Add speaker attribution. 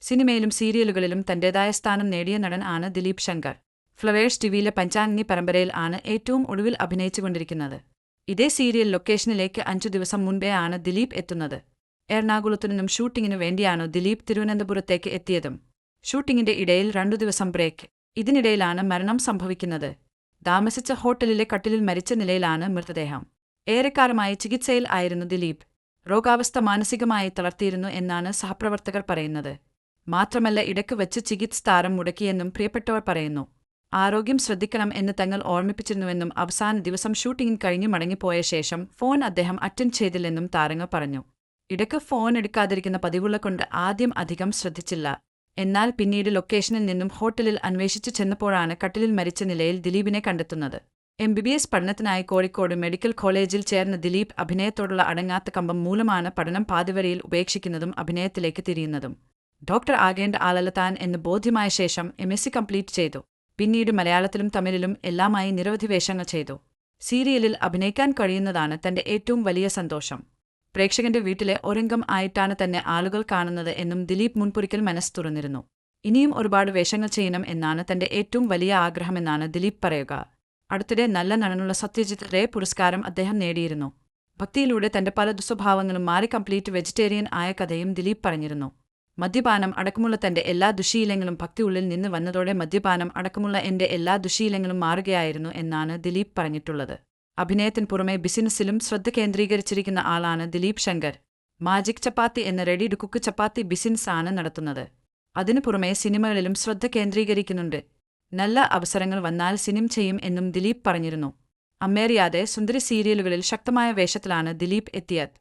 Speaker 1: സിനിമയിലും സീരിയലുകളിലും തന്റേതായ സ്ഥാനം നേടിയ നടൻ ആണ് ദിലീപ് ശങ്കർ. ഫ്ലവേഴ്സ് ടിവിയിലെ പഞ്ചാനനി പരമ്പരയിൽ ആണ് ഏറ്റവും ഒടുവിൽ അഭിനയിച്ചുകൊണ്ടിരിക്കുന്നത് ഇതേ സീരിയൽ ലൊക്കേഷനിലേക്ക് അഞ്ചു ദിവസം മുൻപേ ആണ് ദിലീപ് എത്തുന്നത്. എറണാകുളത്തു നിന്നും ഷൂട്ടിങ്ങിനു വേണ്ടിയാണ് ദിലീപ് തിരുവനന്തപുരത്തേക്ക് എത്തിയതും. ഷൂട്ടിങ്ങിന്റെ ഇടയിൽ രണ്ടു ദിവസം ബ്രേക്ക്. ഇതിനിടയിലാണ് മരണം സംഭവിക്കുന്നത്. താമസിച്ച ഹോട്ടലിലെ കട്ടിലിൽ മരിച്ച നിലയിലാണ് മൃതദേഹം. ഏറെക്കാലമായി ചികിത്സയിൽ ആയിരുന്നു ദിലീപ്. രോഗാവസ്ഥ മാനസികമായി തളർത്തിയിരുന്നു എന്നാണ് സഹപ്രവർത്തകർ പറയുന്നത്. മാത്രമല്ല ഇടയ്ക്ക് വെച്ച് ചികിത്സ താരം മുടക്കിയെന്നും പ്രിയപ്പെട്ടവർ പറയുന്നു. ആരോഗ്യം ശ്രദ്ധിക്കണം എന്ന് തങ്ങൾ ഓർമ്മിപ്പിച്ചിരുന്നുവെന്നും അവസാന ദിവസം ഷൂട്ടിംഗ് കഴിഞ്ഞു മടങ്ങിപ്പോയ ശേഷം ഫോൺ അദ്ദേഹം അറ്റൻഡ് ചെയ്തില്ലെന്നും താരങ്ങൾ പറഞ്ഞു. ഇടയ്ക്ക് ഫോൺ എടുക്കാതിരിക്കുന്ന പതിവുള്ള കൊണ്ട് ആദ്യം അധികം ശ്രദ്ധിച്ചില്ല. എന്നാൽ പിന്നീട് ലൊക്കേഷനിൽ നിന്നും ഹോട്ടലിൽ അന്വേഷിച്ചു ചെന്നപ്പോഴാണ് കട്ടിലിൽ മരിച്ച നിലയിൽ ദിലീപിനെ കണ്ടെത്തുന്നത്. എം ബി ബി എസ് പഠനത്തിനായി കോഴിക്കോട് മെഡിക്കൽ കോളേജിൽ ചേർന്ന ദിലീപ് അഭിനയത്തോടുള്ള അടങ്ങാത്ത കമ്പം മൂലമാണ് പഠനം പാതിവരിയിൽ ഉപേക്ഷിക്കുന്നതും അഭിനയത്തിലേക്ക് തിരിയുന്നതും. ഡോക്ടർ ആകേണ്ട ആളല്ല താൻ എന്ന് ബോധ്യമായ ശേഷം എം എസ് സി കംപ്ലീറ്റ് ചെയ്തു. പിന്നീട് മലയാളത്തിലും തമിഴിലും എല്ലാമായി നിരവധി വേഷങ്ങൾ ചെയ്തു. സീരിയലിൽ അഭിനയിക്കാൻ കഴിയുന്നതാണ് തന്റെ ഏറ്റവും വലിയ സന്തോഷം. പ്രേക്ഷകന്റെ വീട്ടിലെ ഒരംഗം ആയിട്ടാണ് തന്നെ ആളുകൾ കാണുന്നത് എന്നും ദിലീപ് മുൻപൊരിക്കൽ മനസ്സ് തുറന്നിരുന്നു. ഇനിയും ഒരുപാട് വേഷങ്ങൾ ചെയ്യണം എന്നാണ് തന്റെ ഏറ്റവും വലിയ ആഗ്രഹമെന്നാണ് ദിലീപ് പറയുക. അടുത്തിടെ നല്ല നടനുള്ള സത്യജിത് റേ പുരസ്കാരം അദ്ദേഹം നേടിയിരുന്നു. ഭക്തിയിലൂടെ തന്റെ പല ദുസ്വഭാവങ്ങളും മാറി കംപ്ലീറ്റ് വെജിറ്റേറിയൻ ആയ കഥയും ദിലീപ് പറഞ്ഞിരുന്നു. മദ്യപാനം അടക്കമുള്ള തന്റെ എല്ലാ ദുശീലങ്ങളും ഭക്തി ഉള്ളിൽ നിന്ന് വന്നതോടെ മദ്യപാനം അടക്കമുള്ള എന്റെ എല്ലാ ദുശീലങ്ങളും മാറുകയായിരുന്നു എന്നാണ് ദിലീപ് പറഞ്ഞിട്ടുള്ളത്. അഭിനയത്തിന് പുറമെ ബിസിനസ്സിലും ശ്രദ്ധ കേന്ദ്രീകരിച്ചിരിക്കുന്ന ആളാണ് ദിലീപ് ശങ്കർ. മാജിക് ചപ്പാത്തി എന്ന ready to cook chapati business ആണ് നടത്തുന്നത്. അതിനു പുറമെ സിനിമകളിലും ശ്രദ്ധ കേന്ദ്രീകരിക്കുന്നുണ്ട്. നല്ല അവസരങ്ങൾ വന്നാൽ സിനിം ചെയ്യും എന്നും ദിലീപ് പറഞ്ഞിരുന്നു. അമ്മേറിയാതെ സുന്ദരി സീരിയലുകളിൽ ശക്തമായ വേഷത്തിലാണ് ദിലീപ് എത്തിയത്.